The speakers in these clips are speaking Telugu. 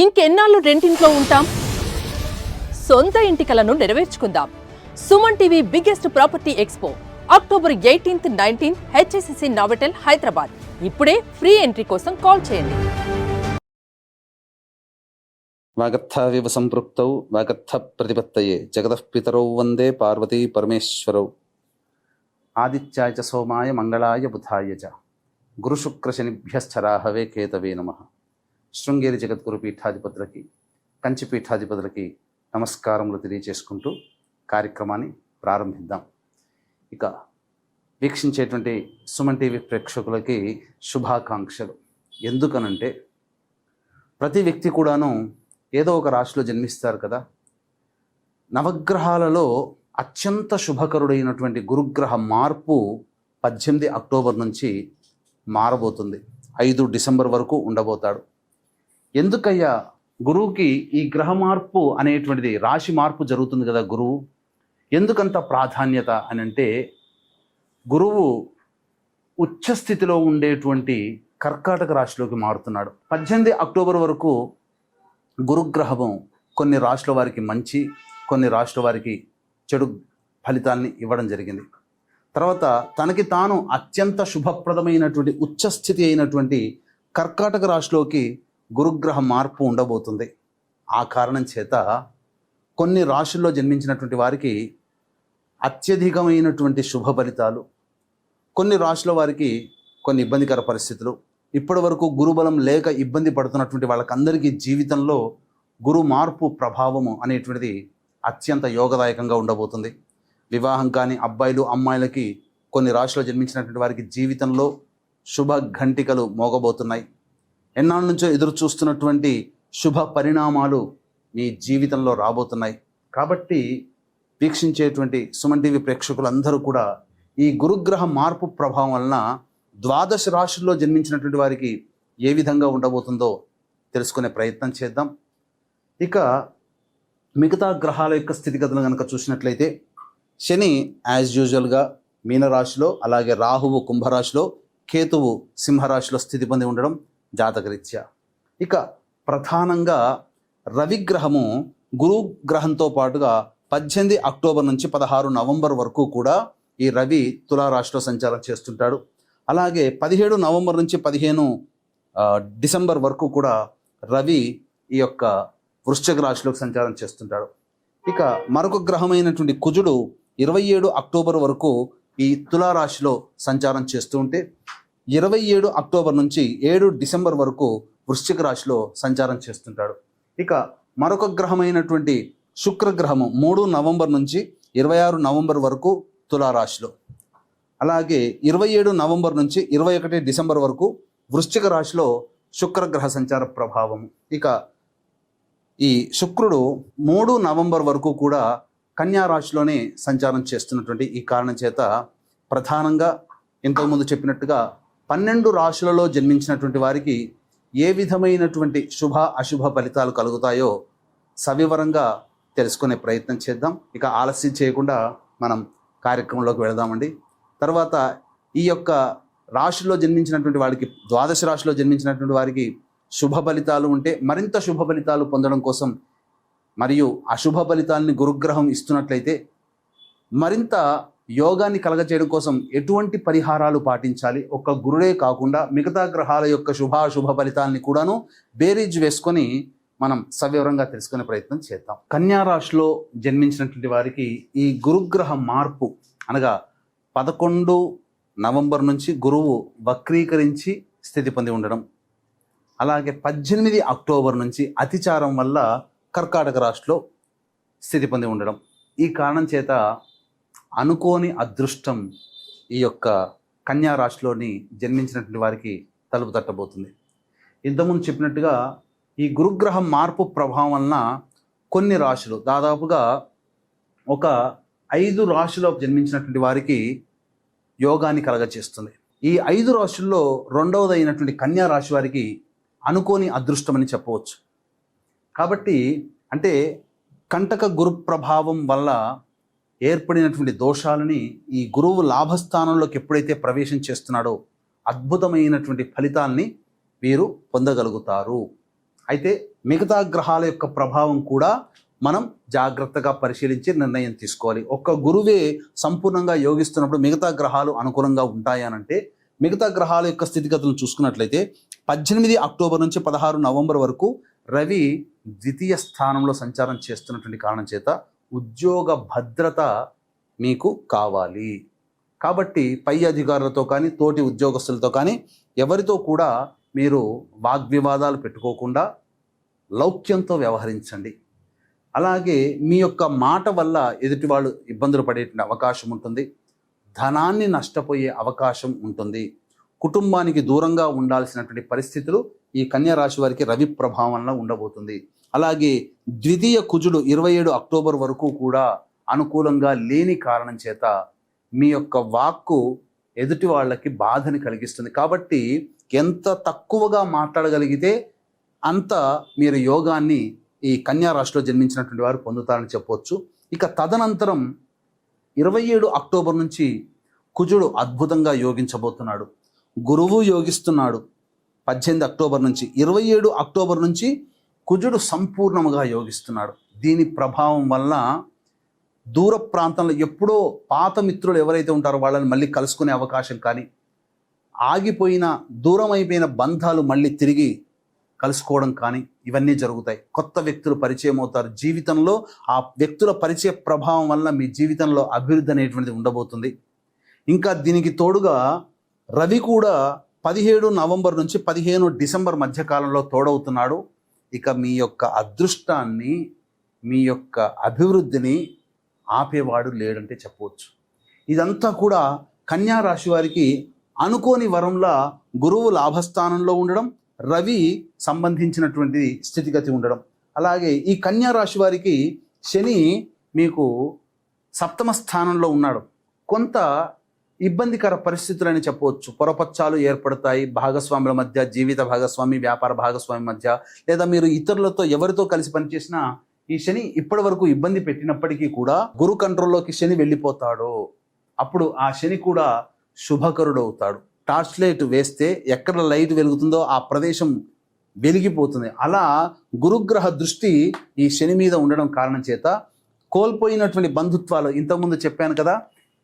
ఇంకెన్నాళ్ళు రెంటింట్లో ఉంటాం? సొంత ఇంటి కలను నెరవేర్చుకుందాం. Suman TV biggest property expo. October eighteenth nineteenth HSCC Novotel Hyderabad. ఇప్పుడే ఫ్రీ ఎంట్రీ కోసం కాల్ చేయండి. వాగర్థావివ సంపృక్తౌ వాగర్థ ప్రతిపత్తయే. జగతః పితరౌ వందే పార్వతీ పరమేశ్వరౌ. ఆదిత్యాయ చ సోమాయ మంగళాయ బుధాయ చ. గురుశుక్రశనిభ్యశ్చరాహవే కేతవే నమ. శృంగేరి జగద్గురు పీఠాధిపతులకి కంచి పీఠాధిపతులకి నమస్కారములు తెలియచేసుకుంటూ కార్యక్రమాన్ని ప్రారంభిద్దాం. ఇక వీక్షించేటువంటి సుమన్ టీవీ ప్రేక్షకులకి శుభాకాంక్షలు. ఎందుకనంటే ప్రతి వ్యక్తి కూడాను ఏదో ఒక రాశిలో జన్మిస్తారు కదా. నవగ్రహాలలో అత్యంత శుభకరుడైనటువంటి గురుగ్రహ మార్పు పద్దెనిమిది అక్టోబర్ నుంచి మారబోతుంది. ఐదు డిసెంబర్ వరకు ఉండబోతాడు. ఎందుకయ్యా? గురువుకి ఈ గ్రహ మార్పు అనేటువంటిది రాశి మార్పు జరుగుతుంది కదా గురువు. ఎందుకంత ప్రాధాన్యత అని అంటే గురువు ఉచ్చస్థితిలో ఉండేటువంటి కర్కాటక రాశిలోకి మారుతున్నాడు. పద్దెనిమిది అక్టోబర్ వరకు గురుగ్రహం కొన్ని రాష్ట్ర వారికి మంచి కొన్ని రాష్ట్ర వారికి చెడు ఫలితాల్ని ఇవ్వడం జరిగింది. తర్వాత తనకి తాను అత్యంత శుభప్రదమైనటువంటి ఉచ్చస్థితి అయినటువంటి కర్కాటక రాశిలోకి గురుగ్రహ మార్పు ఉండబోతుంది. ఆ కారణం చేత కొన్ని రాశుల్లో జన్మించినటువంటి వారికి అత్యధికమైనటువంటి శుభ ఫలితాలు కొన్ని రాశుల వారికి కొన్ని ఇబ్బందికర పరిస్థితులు. ఇప్పటి వరకు గురుబలం లేక ఇబ్బంది పడుతున్నటువంటి వాళ్ళకందరికీ జీవితంలో గురు మార్పు ప్రభావము అనేటువంటిది అత్యంత యోగదాయకంగా ఉండబోతుంది. వివాహం కాని అబ్బాయిలు అమ్మాయిలకి కొన్ని రాశులు జన్మించినటువంటి వారికి జీవితంలో శుభ ఘంటికలు మోగబోతున్నాయి. ఎన్నాళ్ళ నుంచో ఎదురు చూస్తున్నటువంటి శుభ పరిణామాలు మీ జీవితంలో రాబోతున్నాయి. కాబట్టి వీక్షించేటువంటి సుమన్ టీవీ ప్రేక్షకులందరూ కూడా ఈ గురుగ్రహ మార్పు ప్రభావం వలన ద్వాదశ రాశుల్లో జన్మించినటువంటి వారికి ఏ విధంగా ఉండబోతుందో తెలుసుకునే ప్రయత్నం చేద్దాం. ఇక మిగతా గ్రహాల యొక్క స్థితిగతులు కనుక చూసినట్లయితే శని యాజ్ యూజువల్గా మీనరాశిలో అలాగే రాహువు కుంభరాశిలో కేతువు సింహరాశిలో స్థితి పొంది ఉండడం జాతకరీత్యా. ఇక ప్రధానంగా రవిగ్రహము గురు గ్రహంతో పాటుగా పద్దెనిమిది అక్టోబర్ నుంచి పదహారు నవంబర్ వరకు కూడా ఈ రవి తులారాశిలో సంచారం చేస్తుంటాడు. అలాగే పదిహేడు నవంబర్ నుంచి పదిహేను డిసెంబర్ వరకు కూడా రవి ఈ యొక్క వృశ్చిక రాశిలోకి సంచారం చేస్తుంటాడు. ఇక మరొక గ్రహమైనటువంటి కుజుడు ఇరవై ఏడు అక్టోబర్ వరకు ఈ తులారాశిలో సంచారం చేస్తూ ఉంటే ఇరవై ఏడు అక్టోబర్ నుంచి ఏడు డిసెంబర్ వరకు వృశ్చిక రాశిలో సంచారం చేస్తుంటాడు. ఇక మరొక గ్రహమైనటువంటి శుక్రగ్రహము మూడు నవంబర్ నుంచి ఇరవై ఆరు నవంబర్ వరకు తులారాశిలో. అలాగే ఇరవై ఏడు నవంబర్ నుంచి ఇరవై ఒకటి డిసెంబర్ వరకు వృశ్చిక రాశిలో శుక్రగ్రహ సంచార ప్రభావం ఇక ఈ శుక్రుడు మూడు నవంబర్ వరకు కూడా కన్యా రాశిలోనే సంచారం చేస్తున్నటువంటి ఈ కారణం చేత ప్రధానంగా ఇంతకుముందు చెప్పినట్టుగా పన్నెండు రాశులలో జన్మించినటువంటి వారికి ఏ విధమైనటువంటి శుభ అశుభ ఫలితాలు కలుగుతాయో సవివరంగా తెలుసుకునే ప్రయత్నం చేద్దాం. ఇక ఆలస్యం చేయకుండా మనం కార్యక్రమంలోకి వెళదామండి. తర్వాత ఈ యొక్క రాశిలో జన్మించినటువంటి వారికి ద్వాదశ రాశిలో జన్మించినటువంటి వారికి శుభ ఫలితాలు ఉంటే మరింత శుభ ఫలితాలు పొందడం కోసం మరియు అశుభ ఫలితాలని గురుగ్రహం ఇస్తున్నట్లయితే మరింత యోగాన్ని కలగచేయడం కోసం ఎటువంటి పరిహారాలు పాటించాలి? ఒక్క గురుడే కాకుండా మిగతా గ్రహాల యొక్క శుభాశుభ ఫలితాలని కూడాను బేరీజ్ వేసుకొని మనం సవివరంగా తెలుసుకునే ప్రయత్నం చేద్దాం. కన్యారాశిలో జన్మించినటువంటి వారికి ఈ గురుగ్రహ మార్పు అనగా పదకొండు నవంబర్ నుంచి గురువు వక్రీకరించి స్థితి పొంది ఉండడం అలాగే పద్దెనిమిది అక్టోబర్ నుంచి అతిచారం వల్ల కర్కాటక రాశిలో స్థితి పొంది ఉండడం ఈ కారణం చేత అనుకోని అదృష్టం ఈ యొక్క కన్యా రాశిలోని జన్మించినటువంటి వారికి తలుపు తట్టబోతుంది. ఇంతకుముందు చెప్పినట్టుగా ఈ గురుగ్రహం మార్పు ప్రభావం వలన కొన్ని రాశులు దాదాపుగా ఒక ఐదు రాశిలో జన్మించినటువంటి వారికి యోగాన్ని కలగచేస్తుంది ఈ ఐదు రాశుల్లో రెండవది అయినటువంటి కన్యా రాశి వారికి అనుకోని అదృష్టం అని చెప్పవచ్చు. కాబట్టి అంటే కంటక గురు ప్రభావం వల్ల ఏర్పడినటువంటి దోషాలని ఈ గురువు లాభస్థానంలోకి ఎప్పుడైతే ప్రవేశం చేస్తున్నాడో అద్భుతమైనటువంటి ఫలితాల్ని వీరు పొందగలుగుతారు. అయితే మిగతా గ్రహాల యొక్క ప్రభావం కూడా మనం జాగ్రత్తగా పరిశీలించి నిర్ణయం తీసుకోవాలి. ఒక్క గురువే సంపూర్ణంగా యోగిస్తున్నప్పుడు మిగతా గ్రహాలు అనుకూలంగా ఉంటాయనంటే మిగతా గ్రహాల యొక్క స్థితిగతులను చూసుకున్నట్లయితే పద్దెనిమిది అక్టోబర్ నుంచి పదహారు నవంబర్ వరకు రవి ద్వితీయ స్థానంలో సంచారం చేస్తున్నటువంటి కారణం చేత ఉద్యోగ భద్రత మీకు కావాలి. కాబట్టి పై అధికారులతో కానీ తోటి ఉద్యోగస్తులతో కానీ ఎవరితో కూడా మీరు వాగ్వివాదాలు పెట్టుకోకుండా లౌక్యంతో వ్యవహరించండి. అలాగే మీ యొక్క మాట వల్ల ఎదుటి వాళ్ళు ఇబ్బందులు పడే అవకాశం ఉంటుంది. ధనాన్ని నష్టపోయే అవకాశం ఉంటుంది. కుటుంబానికి దూరంగా ఉండాల్సినటువంటి పరిస్థితులు ఈ కన్యా రాశి వారికి రవి ప్రభావంలో ఉండబోతుంది. అలాగే ద్వితీయ కుజుడు ఇరవై ఏడు అక్టోబర్ వరకు కూడా అనుకూలంగా లేని కారణం చేత మీ యొక్క వాక్కు ఎదుటి వాళ్ళకి బాధని కలిగిస్తుంది. కాబట్టి ఎంత తక్కువగా మాట్లాడగలిగితే అంత మీరు యోగాన్ని ఈ కన్యా రాశిలో జన్మించినటువంటి వారు పొందుతారని చెప్పవచ్చు ఇక తదనంతరం ఇరవై ఏడు అక్టోబర్ నుంచి కుజుడు అద్భుతంగా యోగించబోతున్నాడు. గురువు యోగిస్తున్నాడు. పద్దెనిమిది అక్టోబర్ నుంచి ఇరవై ఏడు అక్టోబర్ నుంచి కుజుడు సంపూర్ణముగా యోగిస్తున్నాడు. దీని ప్రభావం వల్ల దూర ప్రాంతంలో ఎప్పుడో పాత మిత్రులు ఎవరైతే ఉంటారో వాళ్ళని మళ్ళీ కలుసుకునే అవకాశం కానీ ఆగిపోయిన దూరం అయిపోయిన బంధాలు మళ్ళీ తిరిగి కలుసుకోవడం కానీ ఇవన్నీ జరుగుతాయి. కొత్త వ్యక్తులు పరిచయం అవుతారు. జీవితంలో ఆ వ్యక్తుల పరిచయ ప్రభావం వల్ల మీ జీవితంలో అభివృద్ధి అనేటువంటిది ఉండబోతుంది. ఇంకా దీనికి తోడుగా రవి కూడా పదిహేడు నవంబర్ నుంచి పదిహేను డిసెంబర్ మధ్యకాలంలో తోడవుతున్నాడు. ఇక మీ యొక్క అదృష్టాన్ని మీ యొక్క అభివృద్ధిని ఆపేవాడు లేడంటే చెప్పవచ్చు. ఇదంతా కూడా కన్యా రాశి వారికి అనుకోని వరంలా గురువు లాభస్థానంలో ఉండడం రవి సంబంధించినటువంటి స్థితిగతి ఉండడం. అలాగే ఈ కన్యా రాశి వారికి శని మీకు సప్తమ స్థానంలో ఉన్నాడు. కొంత ఇబ్బందికర పరిస్థితులని చెప్పవచ్చు. పొరపచ్చాలు ఏర్పడతాయి. భాగస్వాముల మధ్య జీవిత భాగస్వామి వ్యాపార భాగస్వామి మధ్య లేదా మీరు ఇతరులతో ఎవరితో కలిసి పనిచేసినా ఈ శని ఇప్పటి వరకు ఇబ్బంది పెట్టినప్పటికీ కూడా గురు కంట్రోల్లోకి శని వెళ్ళిపోతాడు. అప్పుడు ఆ శని కూడా శుభకరుడు అవుతాడు టార్చ్ లైట్ వేస్తే ఎక్కడ లైట్ వెలుగుతుందో ఆ ప్రదేశం వెలిగిపోతుంది. అలా గురుగ్రహ దృష్టి ఈ శని మీద ఉండడం కారణం చేత కోల్పోయినటువంటి బంధుత్వాలు ఇంతకుముందు చెప్పాను కదా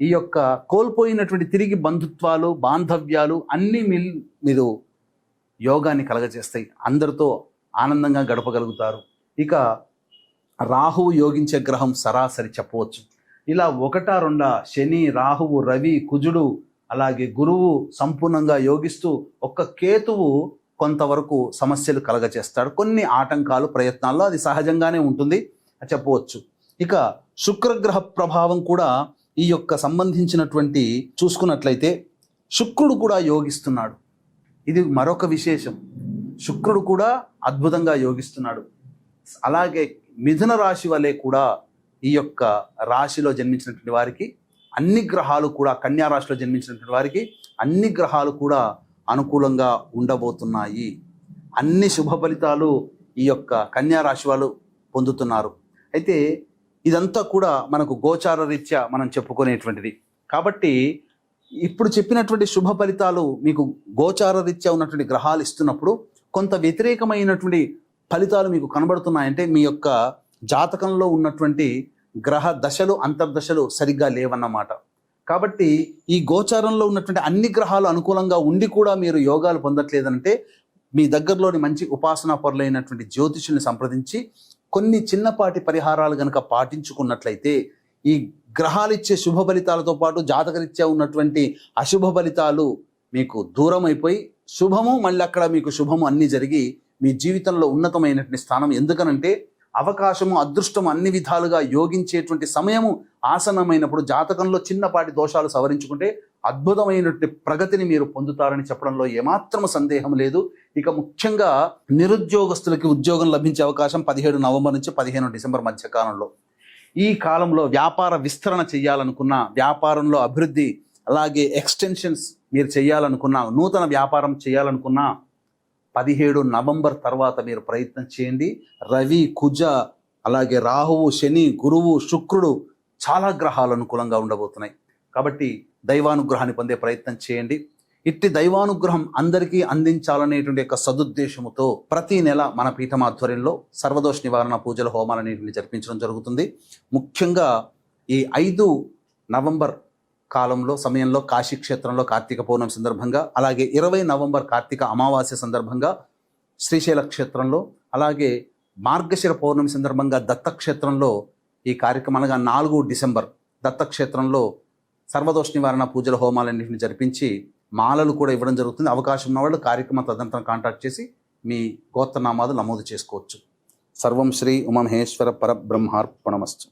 ఈ యొక్క కోల్పోయినటువంటి తిరిగి బంధుత్వాలు బాంధవ్యాలు అన్నీ మీ మీరు యోగాన్ని కలగజేస్తాయి. అందరితో ఆనందంగా గడపగలుగుతారు. ఇక రాహువు యోగించే గ్రహం సరాసరి చెప్పవచ్చు. ఇలా ఒకటా రెండా శని రాహువు రవి కుజుడు అలాగే గురువు సంపూర్ణంగా యోగిస్తూ ఒక్క కేతువు కొంతవరకు సమస్యలు కలగచేస్తాడు కొన్ని ఆటంకాలు ప్రయత్నాల్లో అది సహజంగానే ఉంటుంది చెప్పవచ్చు. ఇక శుక్రగ్రహ ప్రభావం కూడా ఈ యొక్క సంబంధించినటువంటి చూసుకున్నట్లయితే శుక్రుడు కూడా యోగిస్తున్నాడు. ఇది మరొక విశేషం. శుక్రుడు కూడా అద్భుతంగా యోగిస్తున్నాడు. అలాగే మిథున రాశి వలె కూడా ఈ యొక్క రాశిలో జన్మించినటువంటి వారికి అన్ని గ్రహాలు కూడా కన్యా రాశిలో జన్మించినటువంటి వారికి అన్ని గ్రహాలు కూడా అనుకూలంగా ఉండబోతున్నాయి. అన్ని శుభ ఫలితాలు ఈ యొక్క కన్యా రాశి వాళ్ళు పొందుతున్నారు. అయితే ఇదంతా కూడా మనకు గోచార రీత్యా మనం చెప్పుకునేటువంటిది. కాబట్టి ఇప్పుడు చెప్పినటువంటి శుభ ఫలితాలు మీకు గోచార రీత్యా ఉన్నటువంటి గ్రహాలు ఇస్తున్నప్పుడు కొంత వ్యతిరేకమైనటువంటి ఫలితాలు మీకు కనబడుతున్నాయంటే మీ యొక్క జాతకంలో ఉన్నటువంటి గ్రహ దశలు అంతర్దశలు సరిగ్గా లేవన్నమాట. కాబట్టి ఈ గోచారంలో ఉన్నటువంటి అన్ని గ్రహాలు అనుకూలంగా ఉండి కూడా మీరు యోగాలు పొందట్లేదంటే మీ దగ్గరలోని మంచి ఉపాసనా పరులైనటువంటి జ్యోతిషుల్ని సంప్రదించి కొన్ని చిన్నపాటి పరిహారాలు గనక పాటించుకున్నట్లయితే ఈ గ్రహాలు ఇచ్చే శుభ ఫలితాలతో పాటు జాతకరీత్యా ఉన్నటువంటి అశుభ ఫలితాలు మీకు దూరం అయిపోయి శుభము మళ్ళీ అక్కడ మీకు శుభము అన్నీ జరిగి మీ జీవితంలో ఉన్నతమైనటువంటి స్థానం. ఎందుకనంటే అవకాశము అదృష్టము అన్ని విధాలుగా యోగించేటువంటి సమయము ఆసనమైనప్పుడు జాతకంలో చిన్నపాటి దోషాలు సవరించుకుంటే అద్భుతమైనటువంటి ప్రగతిని మీరు పొందుతారని చెప్పడంలో ఏమాత్రం సందేహం లేదు. ఇక ముఖ్యంగా నిరుద్యోగస్తులకి ఉద్యోగం లభించే అవకాశం పదిహేడు నవంబర్ నుంచి పదిహేను డిసెంబర్ మధ్య కాలంలో. ఈ కాలంలో వ్యాపార విస్తరణ చేయాలనుకున్న వ్యాపారంలో అభివృద్ధి అలాగే ఎక్స్టెన్షన్స్ మీరు చేయాలనుకున్న నూతన వ్యాపారం చేయాలనుకున్న పదిహేడు నవంబర్ తర్వాత మీరు ప్రయత్నం చేయండి. రవి కుజ అలాగే రాహువు శని గురువు శుక్రుడు చాలా గ్రహాలు అనుకూలంగా ఉండబోతున్నాయి. కాబట్టి దైవానుగ్రహాన్ని పొందే ప్రయత్నం చేయండి. ఇట్టి దైవానుగ్రహం అందరికీ అందించాలనేటువంటి యొక్క సదుద్దేశముతో ప్రతి నెల మన పీఠం ఆధ్వర్యంలో సర్వదోష నివారణ పూజల హోమాలన్నింటిని జరిపించడం జరుగుతుంది. ముఖ్యంగా ఈ ఐదు నవంబర్ కాలంలో సమయంలో కాశీ క్షేత్రంలో కార్తీక పౌర్ణమి సందర్భంగా అలాగే ఇరవై నవంబర్ కార్తీక అమావాస్య సందర్భంగా శ్రీశైల క్షేత్రంలో అలాగే మార్గశిర పౌర్ణమి సందర్భంగా దత్తక్షేత్రంలో ఈ కార్యక్రమాలుగా నాలుగు డిసెంబర్ దత్తక్షేత్రంలో సర్వదోష నివారణ పూజల హోమాలన్నింటిని జరిపించి మాలలు కూడా ఇవ్వడం జరుగుతుంది. అవకాశం ఉన్న వాళ్ళు కార్యక్రమ తదనంతరం కాంటాక్ట్ చేసి మీ గోత్రనామాలు నమోదు చేసుకోవచ్చు. సర్వం శ్రీ ఉమమహేశ్వర పరబ్రహ్మార్పణమస్తు.